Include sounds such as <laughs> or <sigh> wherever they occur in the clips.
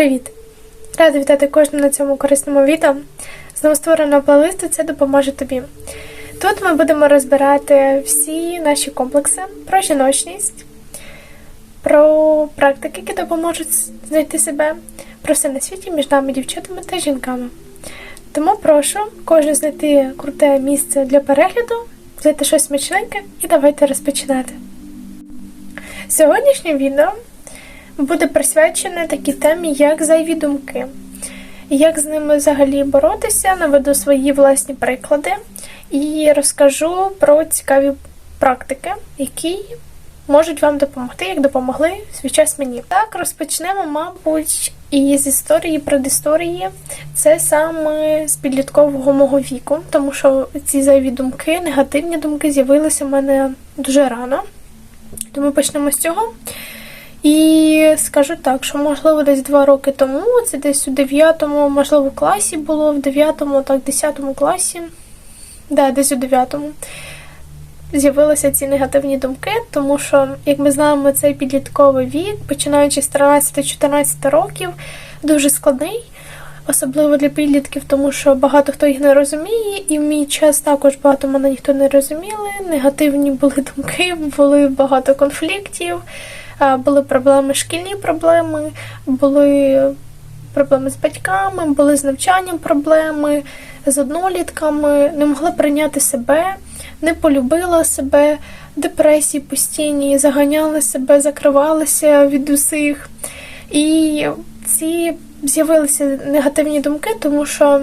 Привіт! Рада вітати кожного на цьому корисному відео. Знову створена плейлист, це допоможе тобі. Тут ми будемо розбирати всі наші комплекси про жіночність, про практики, які допоможуть знайти себе, про все на світі між нами, дівчатами та жінками. Тому прошу кожен знайти круте місце для перегляду, взяти щось смачненьке і давайте розпочинати. Сьогоднішнє відео буде присвячене такій темі, як зайві думки. Як з ними взагалі боротися, наведу свої власні приклади і розкажу про цікаві практики, які можуть вам допомогти, як допомогли свій час мені. Так, розпочнемо, мабуть, із історії предісторії. Це саме з підліткового мого віку, тому що ці зайві думки, негативні думки з'явилися в мене дуже рано. Тому почнемо з цього. І скажу так, що можливо десь два роки тому, це десь у 9, можливо, класі було, в 9, так, 10 класі, да, десь у 9 з'явилися ці негативні думки, тому що, як ми знаємо, цей підлітковий вік, починаючи з 13-14 років, дуже складний. Особливо для підлітків, тому що багато хто їх не розуміє, і в мій час також багато мене ніхто не розуміли. Негативні були <laughs> думки, були багато конфліктів, були проблеми, шкільні проблеми, були проблеми з батьками, були з навчанням проблеми, з однолітками, не могла прийняти себе, не полюбила себе, депресії постійні, заганяла себе, закривалася від усіх. І ці з'явилися негативні думки, тому що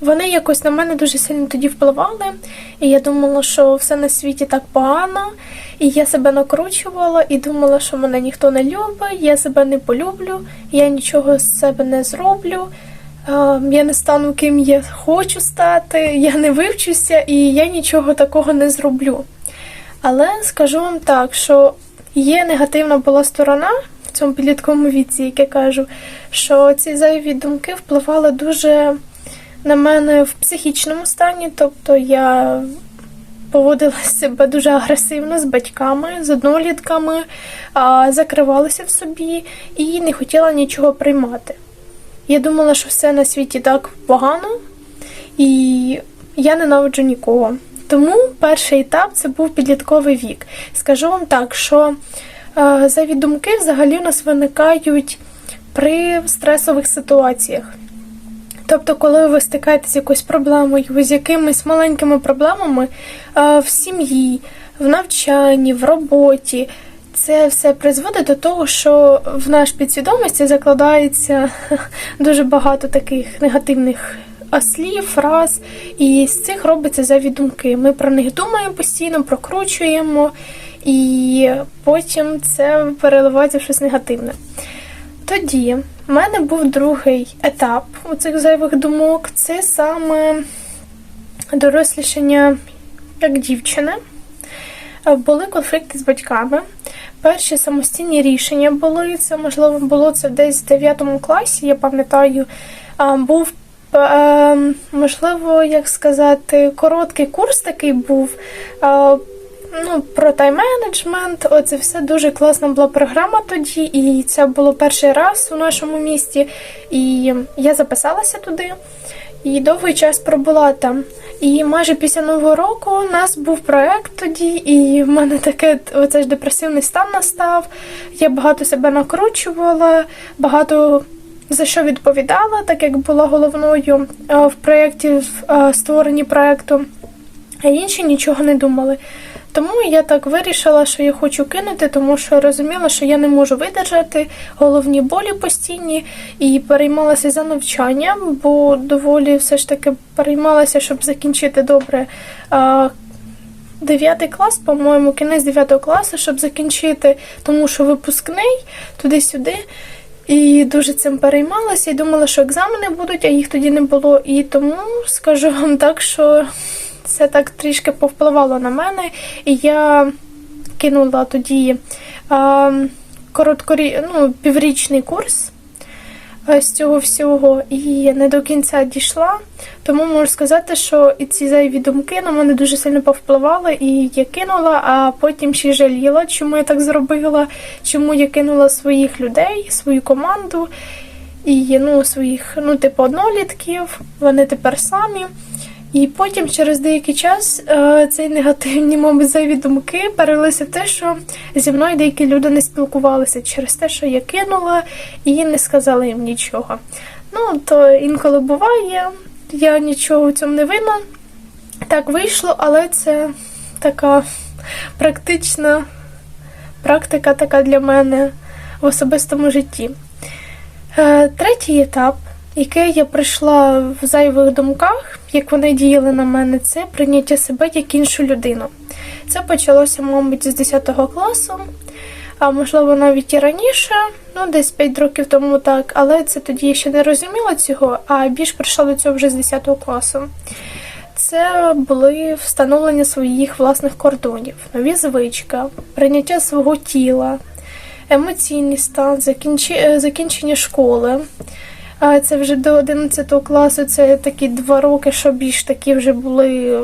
вони якось на мене дуже сильно тоді впливали. І я думала, що все на світі так погано, і я себе накручувала і думала, що мене ніхто не любить, я себе не полюблю, я нічого з себе не зроблю. Я не стану ким я хочу стати, я не вивчуся і я нічого такого не зроблю. Але скажу вам так, що є негативна була сторона цьому підлітковому віці, як я кажу, що ці зайві думки впливали дуже на мене в психічному стані, тобто я поводила себе дуже агресивно з батьками, з однолітками, закривалася в собі і не хотіла нічого приймати. Я думала, що все на світі так погано, і я ненавиджу нікого. Тому перший етап це був підлітковий вік. Скажу вам так, що зайві думки взагалі у нас виникають при стресових ситуаціях. Тобто, коли ви стикаєтеся з якоюсь проблемою, з якимись маленькими проблемами в сім'ї, в навчанні, в роботі, це все призводить до того, що в наш підсвідомості закладається <laughs> дуже багато таких негативних слів, фраз, і з цих робиться зайві думки. Ми про них думаємо постійно, прокручуємо, і потім це переливається в щось негативне. Тоді в мене був другий етап у цих зайвих думок це саме дорослішання як дівчини. Були конфлікти з батьками. Перші самостійні рішення були. Це, можливо, було це десь в 9 класі, я пам'ятаю, був, можливо, як сказати, короткий курс такий був ну, про тайм-менеджмент. Оце все дуже класна була програма тоді, і це було перший раз у нашому місті. І я записалася туди і довгий час пробула там. І майже після нового року у нас був проект тоді, і в мене таке оце ж депресивний стан настав. Я багато себе накручувала, багато за що відповідала, так як була головною в проєкті в створенні проєкту, а інші нічого не думали. Тому я так вирішила, що я хочу кинути, тому що розуміла, що я не можу видержати головні болі постійні і переймалася за навчанням, бо доволі все ж таки переймалася, щоб закінчити добре. Дев'ятий клас, по-моєму, кінець 9 класу, щоб закінчити, тому що випускний туди-сюди. І дуже цим переймалася і думала, що екзамени будуть, а їх тоді не було. І тому скажу вам так, що це так трішки повпливало на мене, і я кинула тоді короткорі, ну, піврічний курс. е, з цього всього і не до кінця дійшла. Тому можу сказати, що і ці зайві думки на мене дуже сильно повпливали, і я кинула, а потім ще жаліла, чому я так зробила, чому я кинула своїх людей, свою команду і ну, своїх, ну, типу, однолітків, вони тепер самі. І потім через деякий час е, цей негативні, мабуть, зайві думки перелилися в те, що зі мною деякі люди не спілкувалися через те, що я кинула і не сказала їм нічого. Ну, то інколи буває, я нічого в цьому не винна. Так вийшло, але це така практична практика така для мене в особистому житті. Е, Третій етап, який я прийшла в зайвих думках, як вони діяли на мене, це прийняття себе як іншу людину. Це почалося, мабуть, з 10 класу, а можливо навіть і раніше, ну десь 5 років тому так, але це тоді я ще не розуміла цього, а більш прийшла до цього вже з 10 класу. Це були встановлення своїх власних кордонів, нові звички, прийняття свого тіла, емоційний стан, закінчення школи. А Це вже до 11 класу, це такі два роки, що більш такі вже були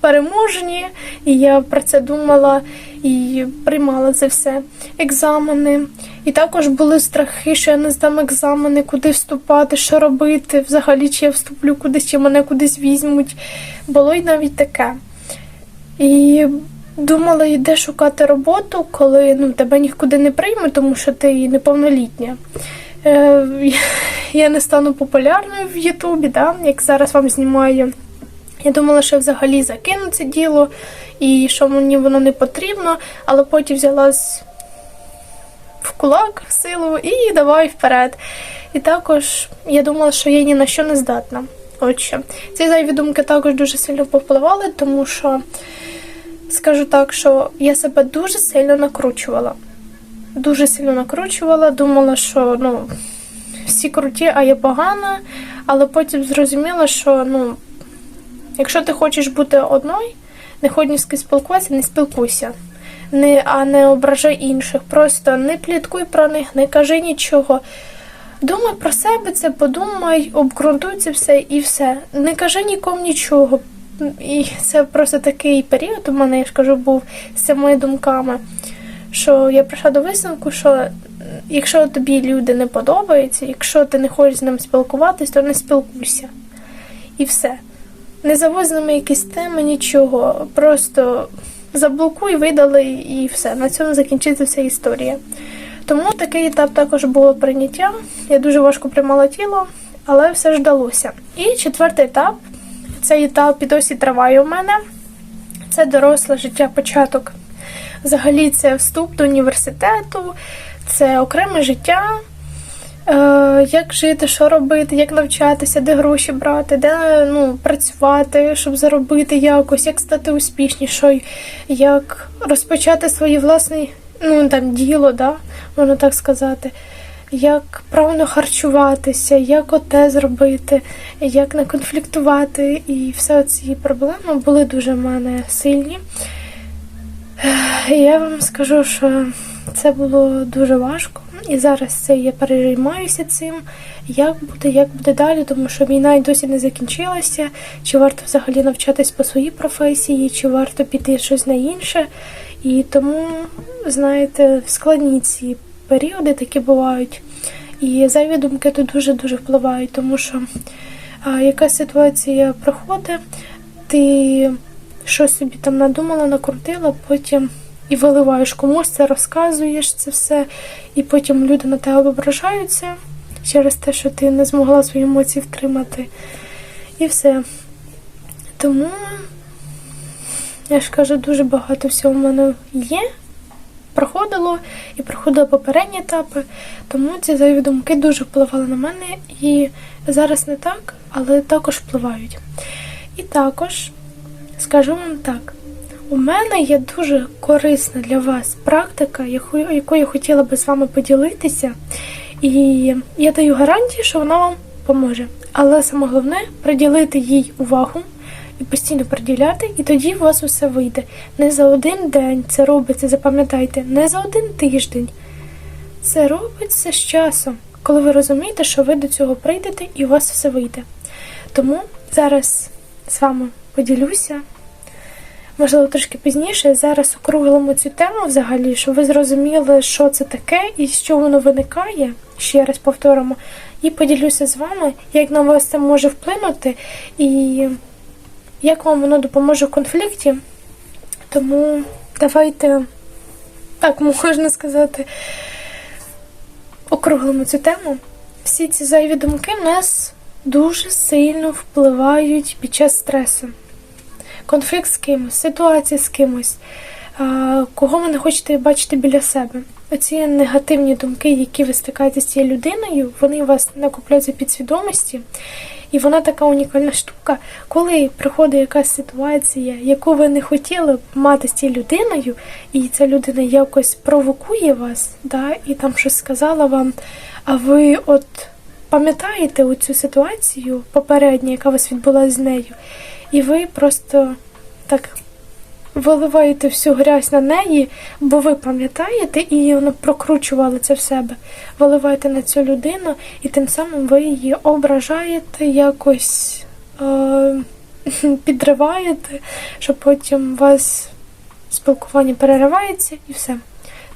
переможні, і я про це думала і приймала це все. Екзамени. І також були страхи, що я не здам екзамени, куди вступати, що робити, взагалі, чи я вступлю кудись, чи мене кудись візьмуть. Було й навіть таке. І думала, і де шукати роботу, коли ну, тебе нікуди не приймуть, тому що ти неповнолітня. Е, я не стану популярною в Ютубі, да, як зараз вам знімаю. Я думала, що я взагалі закину це діло і що мені воно не потрібно, але потім взялась в кулак в силу і давай вперед. І також я думала, що я ні на що не здатна. От що. Ці зайві думки також дуже сильно повпливали, тому що скажу так, що я себе дуже сильно накручувала. Дуже сильно накручувала, думала, що ну, всі круті, а я погана, але потім зрозуміла, що ну, якщо ти хочеш бути одною, не хоч ні з ким спілкуватися, не спілкуйся. Не, а не ображай інших. Просто не пліткуй про них, не кажи нічого. Думай про себе це, подумай, обґрунтуй це все і все. Не кажи нікому нічого. І це просто такий період у мене, я ж кажу, був з цими думками, що я прийшла до висновку, що якщо тобі люди не подобаються, якщо ти не хочеш з ним спілкуватись, то не спілкуйся. І все. Не заводь з ними якісь теми, нічого. Просто заблокуй, видали і все. На цьому закінчиться вся історія. Тому такий етап також було прийняття. Я дуже важко приймала тіло, але все ж вдалося. І четвертий етап цей етап і досі триває у мене. Це доросле життя, початок. Взагалі, це вступ до університету, це окреме життя. Е, як жити, що робити, як навчатися, де гроші брати, де ну, працювати, щоб заробити якось, як стати успішнішою, як розпочати своє власне ну, там, діло, да, можна так сказати, як правильно харчуватися, як оте зробити, як не конфліктувати. І все ці проблеми були дуже в мене сильні. І я вам скажу, що це було дуже важко. І зараз це я переймаюся цим, як буде, як буде далі, тому що війна й досі не закінчилася. Чи варто взагалі навчатись по своїй професії, чи варто піти щось на інше. І тому, знаєте, складні ці періоди такі бувають. І зайві думки тут дуже-дуже впливають, тому що а, якась ситуація проходить, ти щось собі там надумала, накрутила, потім і виливаєш комусь це, розказуєш це все, і потім люди на тебе ображаються через те, що ти не змогла свої емоції втримати. І все. Тому, я ж кажу, дуже багато всього в мене є. Проходило і проходило попередні етапи, тому ці зайві думки дуже впливали на мене і зараз не так, але також впливають. І також скажу вам так: у мене є дуже корисна для вас практика, яку я хотіла би з вами поділитися. І я даю гарантію, що вона вам поможе. Але саме головне приділити їй увагу і постійно приділяти, і тоді у вас усе вийде. Не за один день це робиться, запам'ятайте, не за один тиждень. Це робиться з часом. коли ви розумієте, що ви до цього прийдете і у вас все вийде. Тому зараз з вами поділюся. Можливо, трошки пізніше. Зараз округлимо цю тему взагалі, щоб ви зрозуміли, що це таке і з чого воно виникає. Ще раз повторимо. І поділюся з вами, як на вас це може вплинути, і як вам воно допоможе в конфлікті. Тому давайте, так можна сказати, округлимо цю тему. Всі ці зайві думки в нас дуже сильно впливають під час стресу. Конфлікт з кимось, ситуація з кимось, кого ви не хочете бачити біля себе. Оці негативні думки, які ви стикаєте з цією людиною, вони вас накопляються під свідомості. І вона така унікальна штука, коли приходить якась ситуація, яку ви не хотіли б мати з цією людиною, і ця людина якось провокує вас, да, і там щось сказала вам, а ви от пам'ятаєте оцю ситуацію попередню, яка у вас відбулася з нею, і ви просто так виливаєте всю грязь на неї, бо ви пам'ятаєте і воно прокручували це в себе. Виливаєте на цю людину, і тим самим ви її ображаєте, якось е- <laughs> підриваєте, що потім у вас спілкування переривається і все.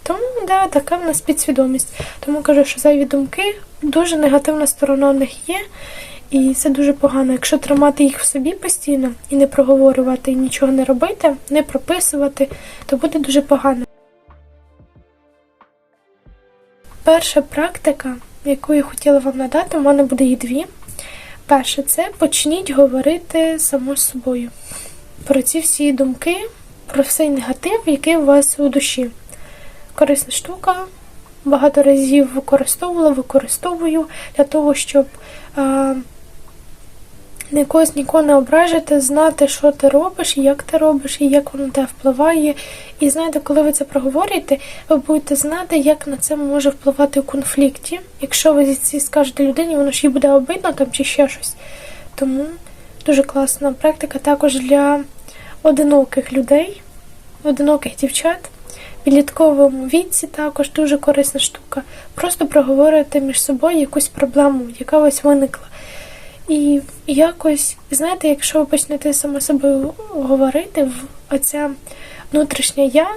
Тому, да, така в нас підсвідомість. Тому кажу, що зайві думки дуже негативна сторона в них є. І це дуже погано. Якщо тримати їх в собі постійно і не проговорювати, і нічого не робити, не прописувати, то буде дуже погано. Перша практика, яку я хотіла вам надати, у мене буде їх дві. Перше, це почніть говорити само з собою про ці всі думки, про всей негатив, який у вас у душі. Корисна штука. Багато разів використовувала, використовую для того, щоб не когось нікого не ображити, знати, що ти робиш, як ти робиш, і як воно на тебе впливає. І знаєте, коли ви це проговорюєте, ви будете знати, як на це може впливати у конфлікті. Якщо ви це скажете людині, воно ж їй буде обидно там чи ще щось. Тому дуже класна практика також для одиноких людей, одиноких дівчат. В підлітковому віці також дуже корисна штука. Просто проговорити між собою якусь проблему, яка вас виникла. І якось, знаєте, якщо ви почнете саме собою говорити, оця внутрішня я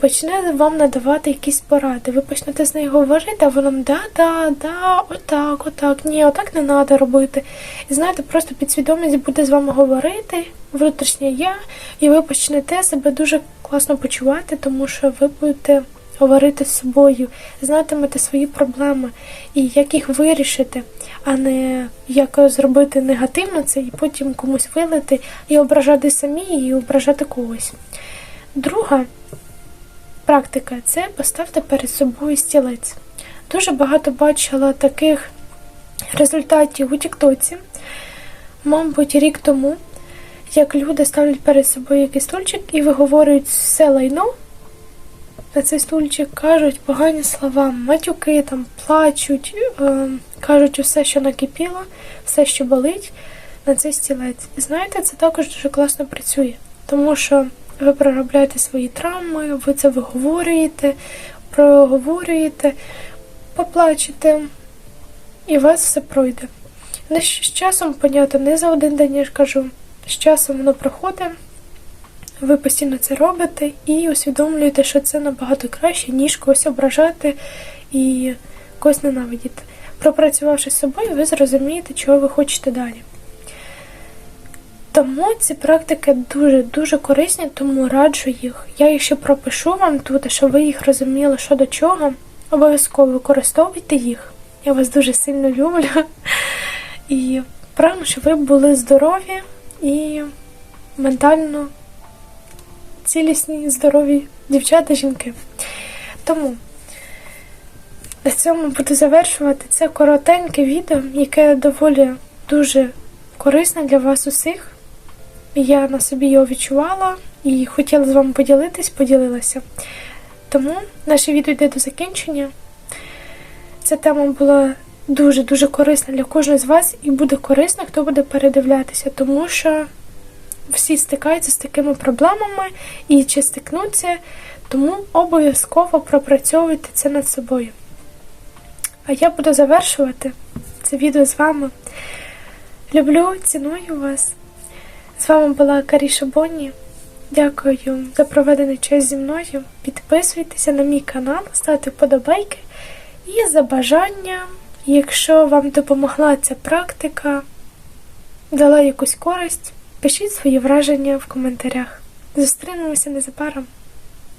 почне вам надавати якісь поради. Ви почнете з нею говорити, а вона да, да, да, отак, отак, ні, отак не треба робити. І знаєте, просто підсвідомість буде з вами говорити, внутрішня я, і ви почнете себе дуже класно почувати, тому що ви будете говорити з собою, знатимете свої проблеми і як їх вирішити, а не як зробити негативно це і потім комусь вилити і ображати самі, і ображати когось. Друга практика це поставте перед собою стілець. Дуже багато бачила таких результатів у Тіктоці, мабуть, рік тому, як люди ставлять перед собою якийсь стульчик і виговорюють все лайно на цей стульчик, кажуть погані слова, матюки там плачуть, е, кажуть усе, що накипіло, все, що болить, на цей стілець. І знаєте, це також дуже класно працює, тому що ви проробляєте свої травми, ви це виговорюєте, проговорюєте, поплачете, і у вас все пройде. Не з часом, понятно, не за один день я ж кажу, з часом воно проходить. Ви постійно це робите і усвідомлюєте, що це набагато краще, ніж когось ображати і когось ненавидіти. Пропрацювавши з собою, ви зрозумієте, чого ви хочете далі. Тому ці практики дуже-дуже корисні, тому раджу їх. Я їх ще пропишу вам тут, щоб ви їх розуміли, що до чого. Обов'язково використовуйте їх. Я вас дуже сильно люблю. І прагну, щоб ви були здорові і ментально цілісні, здорові дівчата, жінки. Тому на цьому буду завершувати це коротеньке відео, яке доволі дуже корисне для вас усіх. Я на собі його відчувала і хотіла з вами поділитись, поділилася. Тому наше відео йде до закінчення. Ця тема була дуже-дуже корисна для кожного з вас і буде корисна, хто буде передивлятися, тому що всі стикаються з такими проблемами і чи стикнуться, тому обов'язково пропрацьовуйте це над собою. А я буду завершувати це відео з вами. Люблю, ціную вас. З вами була Каріша Бонні. Дякую за проведений час зі мною. Підписуйтеся на мій канал, ставте вподобайки. І за бажанням, якщо вам допомогла ця практика, дала якусь користь, пишіть свої враження в коментарях. Зустрінемося незабаром.